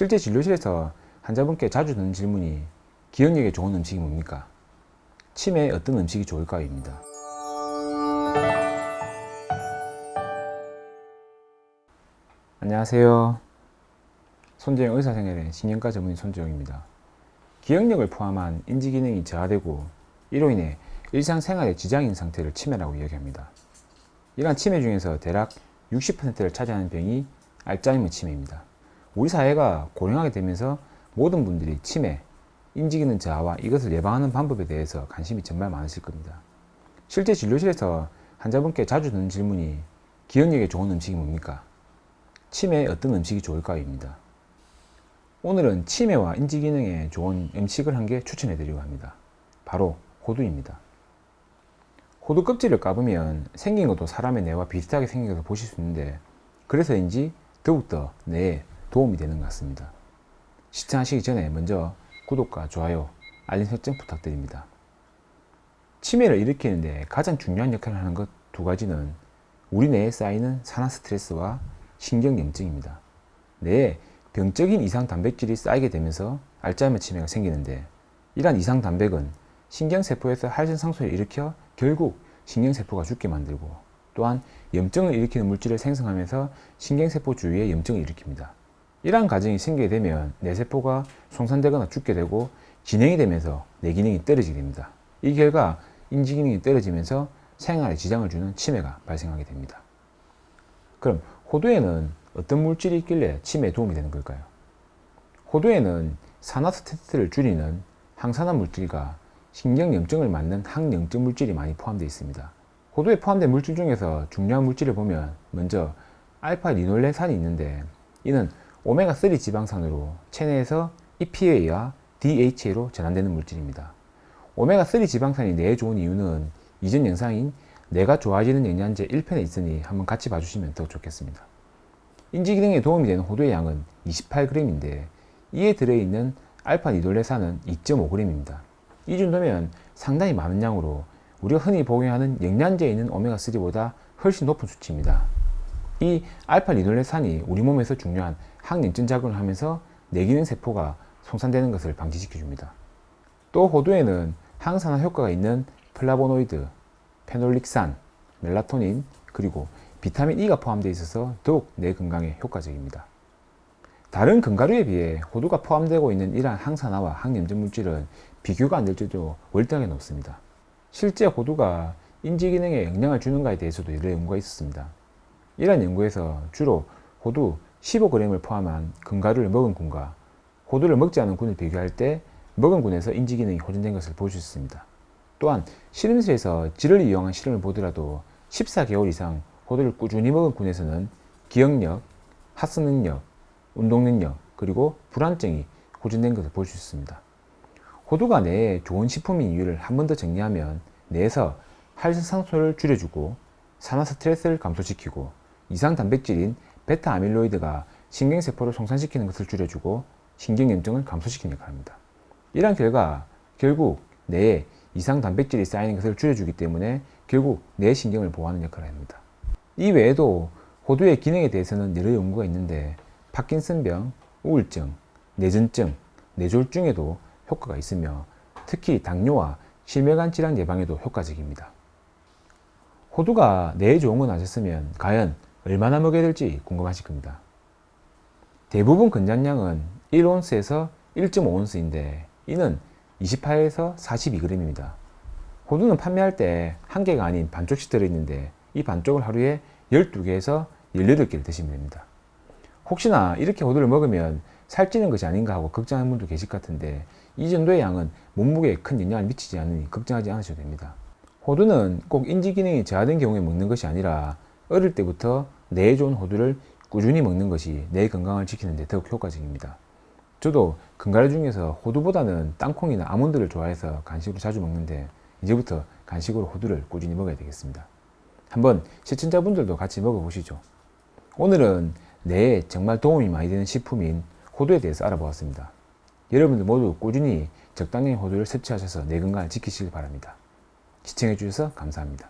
실제 진료실에서 환자분께 자주 듣는 질문이 기억력에 좋은 음식이 뭡니까? 치매에 어떤 음식이 좋을까요?입니다. 안녕하세요. 손재영 의사생활의 신경과 전문의 손재영입니다. 기억력을 포함한 인지 기능이 저하되고 이로 인해 일상생활에 지장인 상태를 치매라고 이야기합니다. 이러한 치매 중에서 대략 60%를 차지하는 병이 알츠하이머 치매입니다. 우리 사회가 고령하게 되면서 모든 분들이 치매, 인지기능 저하와 이것을 예방하는 방법에 대해서 관심이 정말 많으실 겁니다. 실제 진료실에서 환자분께 자주 듣는 질문이 기억력에 좋은 음식이 뭡니까? 치매에 어떤 음식이 좋을까요?입니다. 오늘은 치매와 인지 기능에 좋은 음식을 한 개 추천해 드리려고 합니다. 바로 호두입니다. 호두 껍질을 까보면 생긴 것도 사람의 뇌와 비슷하게 것을 보실 수 있는데 그래서인지 더욱더 뇌에 도움이 되는 것 같습니다. 시청하시기 전에 먼저 구독과 좋아요, 알림 설정 부탁드립니다. 치매를 일으키는데 가장 중요한 역할을 하는 것 두 가지는 우리 뇌에 쌓이는 산화 스트레스와 신경염증입니다. 뇌에 병적인 이상 단백질이 쌓이게 되면서 알츠하이머 치매가 생기는데 이러한 이상 단백은 신경세포에서 활성상소를 일으켜 결국 신경세포가 죽게 만들고 또한 염증을 일으키는 물질을 생성하면서 신경세포 주위에 염증을 일으킵니다. 이러한 과정이 생기게 되면 뇌세포가 손상되거나 죽게 되고 진행이 되면서 뇌 기능이 떨어지게 됩니다. 이 결과 인지 기능이 떨어지면서 생활에 지장을 주는 치매가 발생하게 됩니다. 그럼 호두에는 어떤 물질이 있길래 치매에 도움이 되는 걸까요? 호두에는 산화스트레스를 줄이는 항산화 물질과 신경염증을 막는 항염증 물질이 많이 포함되어 있습니다. 호두에 포함된 물질 중에서 중요한 물질을 보면 먼저 알파 리놀레산이 있는데 이는 오메가3 지방산으로 체내에서 EPA와 DHA로 전환되는 물질입니다. 오메가3 지방산이 뇌에 좋은 이유는 이전 영상인 뇌가 좋아지는 영양제 1편에 있으니 한번 같이 봐주시면 더 좋겠습니다. 인지 기능에 도움이 되는 호두의 양은 28g인데 이에 들어있는 알파 니돌레산은 2.5g입니다. 이 정도면 상당히 많은 양으로 우리가 흔히 복용하는 영양제에 있는 오메가3보다 훨씬 높은 수치입니다. 이 알파 리놀레산이 우리 몸에서 중요한 항염증 작용을 하면서 뇌기능 세포가 손상되는 것을 방지시켜 줍니다. 또 호두에는 항산화 효과가 있는 플라보노이드, 페놀릭산, 멜라토닌, 그리고 비타민 E가 포함되어 있어서 더욱 뇌 건강에 효과적입니다. 다른 견과류에 비해 호두가 포함되고 있는 이러한 항산화와 항염증 물질은 비교가 안 될 정도로 월등하게 높습니다. 실제 호두가 인지 기능에 영향을 주는가에 대해서도 여러 연구가 있었습니다. 이러한 연구에서 주로 호두 15g을 포함한 견과류를 먹은 군과 호두를 먹지 않은 군을 비교할 때 먹은 군에서 인지 기능이 호전된 것을 볼 수 있습니다. 또한 실험실에서 질을 이용한 실험을 보더라도 14개월 이상 호두를 꾸준히 먹은 군에서는 기억력, 학습 능력, 운동 능력, 그리고 불안증이 호전된 것을 볼 수 있습니다. 호두가 뇌에 좋은 식품인 이유를 한 번 더 정리하면 뇌에서 활성산소를 줄여주고 산화 스트레스를 감소시키고 이상 단백질인 베타 아밀로이드가 신경세포를 손상시키는 것을 줄여주고 신경염증을 감소시키는 역할을 합니다. 이러한 결과 결국 뇌에 이상 단백질이 쌓이는 것을 줄여주기 때문에 결국 뇌 신경을 보호하는 역할을 합니다. 이 외에도 호두의 기능에 대해서는 여러 연구가 있는데 파킨슨병, 우울증, 뇌전증, 뇌졸중에도 효과가 있으며 특히 당뇨와 심혈관 질환 예방에도 효과적입니다. 호두가 뇌에 좋은 건 아셨으면 과연 얼마나 먹여야 될지 궁금하실 겁니다. 대부분 권장량은 1온스에서 1.5온스인데 이는 28에서 42g입니다. 호두는 판매할 때 한 개가 아닌 반쪽씩 들어있는데 이 반쪽을 하루에 12개에서 18개를 드시면 됩니다. 혹시나 이렇게 호두를 먹으면 살찌는 것이 아닌가 하고 걱정하는 분도 계실 것 같은데 이 정도의 양은 몸무게에 큰 영향을 미치지 않으니 걱정하지 않으셔도 됩니다. 호두는 꼭 인지 기능이 저하된 경우에 먹는 것이 아니라 어릴 때부터 뇌에 좋은 호두를 꾸준히 먹는 것이 뇌 건강을 지키는 데 더욱 효과적입니다. 저도 견과류 중에서 호두보다는 땅콩이나 아몬드를 좋아해서 간식으로 자주 먹는데 이제부터 간식으로 호두를 꾸준히 먹어야 되겠습니다. 한번 시청자분들도 같이 먹어보시죠. 오늘은 뇌에 정말 도움이 많이 되는 식품인 호두에 대해서 알아보았습니다. 여러분들 모두 꾸준히 적당량의 호두를 섭취하셔서 뇌 건강을 지키시길 바랍니다. 시청해주셔서 감사합니다.